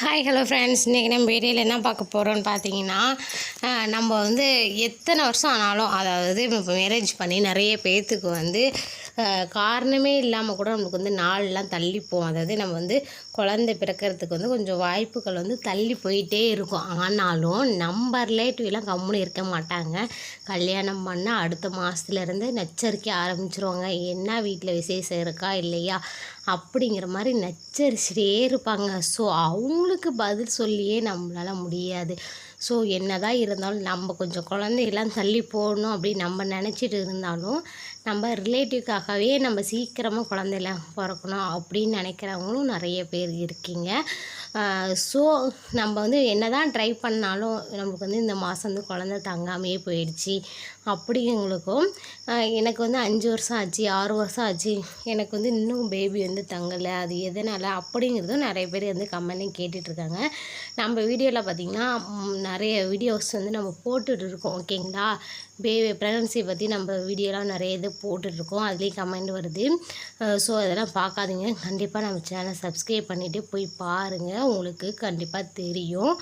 Hi hello friends இன்றைக்கி நம்ம வீடியோவில் என்ன பார்க்க போகிறோம்னு பார்த்தீங்கன்னா நம்ம வந்து எத்தனை வருஷம் ஆனாலும் அதாவது இப்போ மேரேஜ் பண்ணி நிறைய பேர்த்துக்கு வந்து காரணமே இல்லாமல் கூட நம்மளுக்கு வந்து நாள்லாம் தள்ளி போகும் அதாவது நம்ம வந்து குழந்தை பிறக்கிறதுக்கு வந்து கொஞ்சம் வாய்ப்புகள் வந்து தள்ளி போயிட்டே இருக்கும். ஆனாலும் நம்ம ரிலேட்டிவ்லாம் கம்முன்னு இருக்க மாட்டாங்க. கல்யாணம் பண்ணால் அடுத்த மாதத்துலேருந்து நச்சரிக்க ஆரம்பிச்சிருவாங்க. என்ன வீட்டில் விசேஷம் இருக்கா இல்லையா? அப்படிங்கிற மாதிரி நச்சரிச்சிட்டே இருப்பாங்க. ஸோ அவங்களுக்கு பதில் சொல்லியே நம்மளால் முடியாது. ஸோ என்னதான் இருந்தாலும் நம்ம கொஞ்சம் குழந்தையெல்லாம் தள்ளி போகணும் அப்படின்னு நம்ம நினச்சிட்டு இருந்தாலும் நம்ம ரிலேட்டிவ்க்காகவே நம்ம சீக்கிரமாக குழந்தையில பிறக்கணும் அப்படின்னு நினைக்கிறவங்களும் நிறைய பேர் இருக்கீங்க. ஸோ நம்ம வந்து என்ன தான் ட்ரை பண்ணாலும் நமக்கு வந்து இந்த மாதம் வந்து குழந்தை தங்காமையே போயிடுச்சு. அப்படிங்களுக்கும் எனக்கு வந்து அஞ்சு வருஷம் ஆச்சு ஆறு வருஷம் ஆச்சு. எனக்கு வந்து இன்னும் பேபி வந்து தங்கலை அது எதனால் அப்படிங்கிறதும் நிறைய பேர் வந்து கமெண்ட்லையும் கேட்டுட்ருக்காங்க. நம்ம வீடியோவில் பார்த்திங்கன்னா நிறைய வீடியோஸ் வந்து நம்ம போட்டுட்டு இருக்கோம் ஓகேங்களா பேபி ப்ரெக்னன்சி பற்றி நம்ம வீடியோலாம் நிறைய இது போட்டுட்ருக்கோம் அதுலேயும் கமெண்ட் வருது. ஸோ அதெல்லாம் பார்க்காதீங்க கண்டிப்பாக நம்ம சேனலை சப்ஸ்கிரைப் பண்ணிவிட்டு போய் பாருங்கள் உங்களுக்கு கண்டிப்பாக தெரியும்.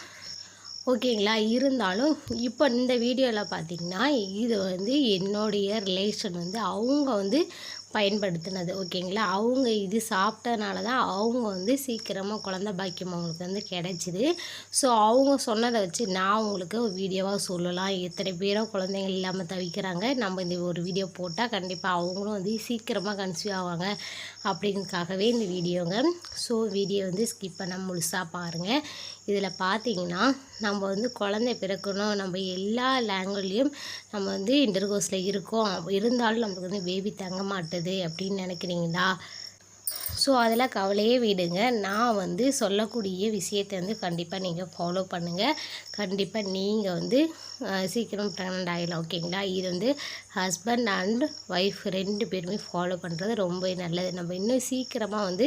ஓகேங்களா? இருந்தாலும் இப்போ இந்த வீடியோவில் பார்த்தீங்கன்னா இது வந்து என்னுடைய ரிலேஷன் வந்து அவங்க வந்து பயன்படுத்தினது ஓகேங்களா? அவங்க இது சாப்பிட்டனால தான் அவங்க வந்து சீக்கிரமாக குழந்த பாக்கியம் அவங்களுக்கு வந்து கிடைச்சிது. ஸோ அவங்க சொன்னதை வச்சு நான் உங்களுக்கு வீடியோவாக சொல்லலாம். எத்தனை பேரும் குழந்தைங்க இல்லாமல் தவிக்கிறாங்க. நம்ம இந்த ஒரு வீடியோ போட்டால் கண்டிப்பாக அவங்களும் வந்து சீக்கிரமாக கன்சீவ் ஆவாங்க அப்படிங்கிறதுக்காகவே இந்த வீடியோங்க. ஸோ வீடியோ வந்து ஸ்கிப் பண்ண முழுசாக பாருங்கள் இதில் பார்த்தீங்கன்னா நம்ம வந்து குழந்தை பிறக்கணும். நம்ம எல்லா லேங்குவேஜ்லேயும் நம்ம வந்து இன்டர்கோஸில் இருக்கோம். இருந்தாலும் நமக்கு வந்து பேபி தங்க மாட்டுது அப்படின்னு நினைக்கிறீங்களா? ஸோ அதெல்லாம் கவலையே விடுங்க. நான் வந்து சொல்லக்கூடிய விஷயத்தை வந்து கண்டிப்பாக நீங்கள் ஃபாலோ பண்ணுங்கள் கண்டிப்பாக நீங்கள் வந்து சீக்கிரம் ப்ரெக்னென்ட் ஆகிடலாம் ஓகேங்களா இது வந்து ஹஸ்பண்ட் அண்ட் ஒய்ஃப் ரெண்டு பேருமே ஃபாலோ பண்ணுறது ரொம்ப நல்லது. நம்ம இன்னும் சீக்கிரமாக வந்து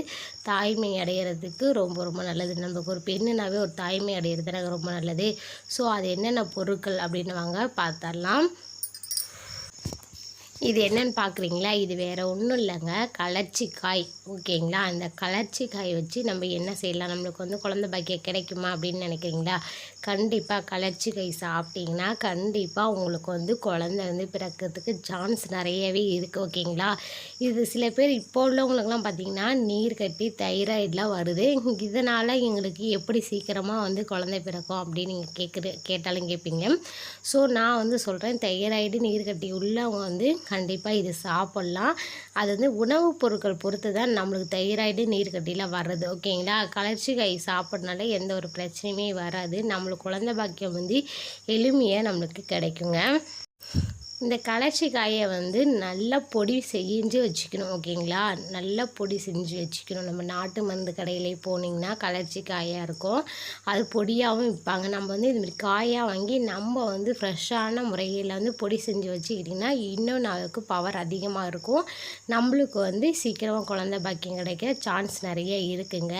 தாய்மை அடையிறதுக்கு ரொம்ப ரொம்ப நல்லது. நமக்கு ஒரு பெண்ணுனாவே ஒரு தாய்மை அடையிறது எனக்கு ரொம்ப நல்லது. ஸோ அது என்னென்ன பொருட்கள் அப்படின்னு வாங்க பார்த்தரலாம் இது என்னென்னு பார்க்குறீங்களா இது வேறு ஒன்றும் இல்லைங்க. கலர்ச்சிக்காய். ஓகேங்களா? அந்த கலர்ச்சிக்காய் வச்சு நம்ம என்ன செய்யலாம்? நம்மளுக்கு வந்து குழந்த பாக்கிய கிடைக்குமா அப்படின்னு நினைக்கிறீங்களா? கண்டிப்பாக கலர்ச்சிக்காய் சாப்பிட்டீங்கன்னா கண்டிப்பாக உங்களுக்கு வந்து குழந்தை வந்து பிறக்கிறதுக்கு சான்ஸ் நிறையவே இருக்குது ஓகேங்களா? இது சில பேர் இப்போ உள்ளவங்களுக்குலாம் பார்த்தீங்கன்னா நீர் கட்டி தைராய்டெலாம் வருது. இதனால் எங்களுக்கு எப்படி சீக்கிரமாக வந்து குழந்தை பிறக்கும் அப்படின்னு நீங்கள் கேட்குற கேட்டாலும் கேட்பீங்க ஸோ நான் வந்து சொல்கிறேன் தைராய்டு நீர்க்கட்டி உள்ளவங்க வந்து கண்டிப்பாக இது சாப்பிட்லாம். அது வந்து உணவுப் பொருட்கள் பொறுத்து தான் நம்மளுக்கு தைராய்டு நீர்க்கட்டிலாம் வர்றது. ஓகேங்களா? கலர்ச்சி காய் சாப்பிட்றனால எந்த ஒரு பிரச்சனையுமே வராது. நம்மளுக்கு குழந்தை பாக்கியம் வந்து எளிமையாக நம்மளுக்கு கிடைக்குங்க. இந்த கலர்ச்சி காயை வந்து நல்லா பொடி செஞ்சு வச்சுக்கணும் ஓகேங்களா? நல்லா பொடி செஞ்சு வச்சுக்கணும். நம்ம நாட்டு மருந்து கடையிலே போனீங்கன்னா கலர்ச்சி காயாக இருக்கும். அது பொடியாகவும் விற்பாங்க. நம்ம வந்து இதுமாதிரி காயாக வாங்கி நம்ம வந்து ஃப்ரெஷ்ஷான முறையில் வந்து பொடி செஞ்சு வச்சுக்கிட்டிங்கன்னா இன்னும் நமக்கு பவர் அதிகமாக இருக்கும். நம்மளுக்கு வந்து சீக்கிரமாக குழந்த பாக்கியம் கிடைக்க சான்ஸ் நிறைய இருக்குங்க.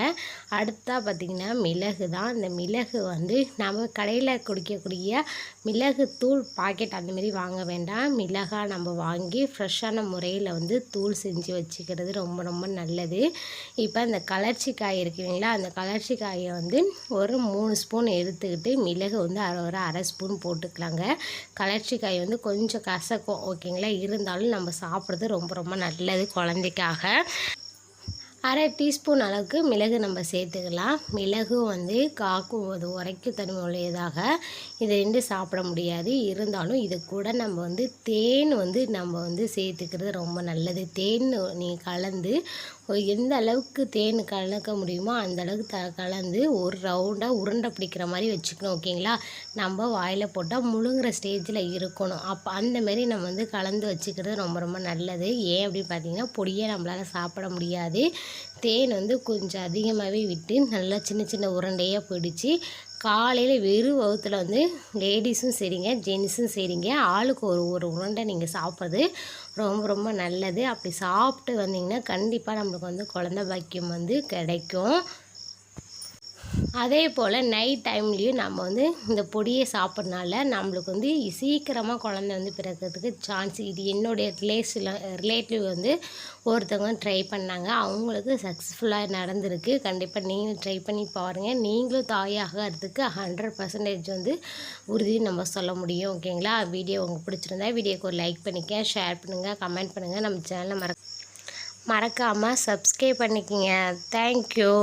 அடுத்தா பார்த்திங்கன்னா மிளகு தான். இந்த மிளகு வந்து நம்ம கடையில் குடிக்கக்கூடிய மிளகு தூள் பாக்கெட் அந்தமாரி வாங்க வேண்டாம். மிளகாய் நம்ம வாங்கி ஃப்ரெஷ்ஷான முறையில் வந்து தூள் செஞ்சு வச்சுக்கிறது ரொம்ப ரொம்ப நல்லது. இப்போ அந்த கலர்ச்சி காய் இருக்குங்களா அந்த கலர்ச்சி காயை வந்து ஒரு மூணு ஸ்பூன் எடுத்துக்கிட்டு மிளகு வந்து அரை ஒரு அரை ஸ்பூன் போட்டுக்கலாங்க. கலர்ச்சி காய் வந்து கொஞ்சம் கசக்கும் ஓகேங்களா? இருந்தாலும் நம்ம சாப்பிட்றது ரொம்ப ரொம்ப நல்லது குழந்தைக்காக. அரை டீஸ்பூன் அளவுக்கு மிளகு நம்ம சேர்த்துக்கலாம். மிளகு வந்து காக்கும் அது உரைக்கும் தன்மை உடையதாக இது ரெண்டு சாப்பிட முடியாது. இருந்தாலும் இது கூட நம்ம வந்து தேன் வந்து நம்ம வந்து சேர்த்துக்கிறது ரொம்ப நல்லது. தேன் நீங்கள் கலந்து எந்த அளவுக்கு தேன் கலக்க முடியுமோ அந்த அளவுக்கு த கலந்து ஒரு ரவுண்டாக உருண்டை பிடிக்கிற மாதிரி வச்சுக்கணும் ஓகேங்களா? நம்ம வாயில் போட்டால் முழுங்குற ஸ்டேஜில் இருக்கணும். அப்போ அந்தமாரி நம்ம வந்து கலந்து வச்சுக்கிறது ரொம்ப ரொம்ப நல்லது. ஏன் அப்படின்னு பார்த்தீங்கன்னா பொடியை நம்மளால் சாப்பிட முடியாது. தேன் வந்து கொஞ்சம் அதிகமாகவே விட்டு நல்லா சின்ன சின்ன உருண்டையாக பிடிச்சி காலையில் வெறும் வகுத்தில் வந்து லேடிஸும் சரிங்க ஜென்ஸும் சரிங்க. ஆளுக்கு ஒரு ஒரு உருண்டை நீங்கள் சாப்பிட்றது ரொம்ப ரொம்ப நல்லது. அப்படி சாப்பிட்டு வந்தீங்கன்னா கண்டிப்பாக நம்மளுக்கு வந்து குழந்த பாக்கியம் வந்து கிடைக்கும். அதே போல் நைட் டைம்லேயும் நம்ம வந்து இந்த பொடியை சாப்பிட்றனால நம்மளுக்கு வந்து சீக்கிரமாக குழந்த வந்து பிறக்கிறதுக்கு சான்ஸ் இது என்னுடைய ரிலேஷில் ரிலேட்டிவ் வந்து ஒருத்தவங்க ட்ரை பண்ணாங்க. அவங்களுக்கு சக்ஸஸ்ஃபுல்லாக நடந்திருக்கு. கண்டிப்பாக நீங்களும் ட்ரை பண்ணி பாருங்கள் நீங்களும் தாயாகிறதுக்கு ஹண்ட்ரட் பர்சன்டேஜ் வந்து உறுதி நம்ம சொல்ல முடியும். ஓகேங்களா வீடியோ உங்களுக்கு பிடிச்சிருந்தா வீடியோக்கு ஒரு லைக் பண்ணிக்க ஷேர் பண்ணுங்கள் கமெண்ட் பண்ணுங்கள் நம்ம சேனலை மறக்க மறக்காமல் சப்ஸ்கிரைப் பண்ணிக்கங்க. தேங்க்யூ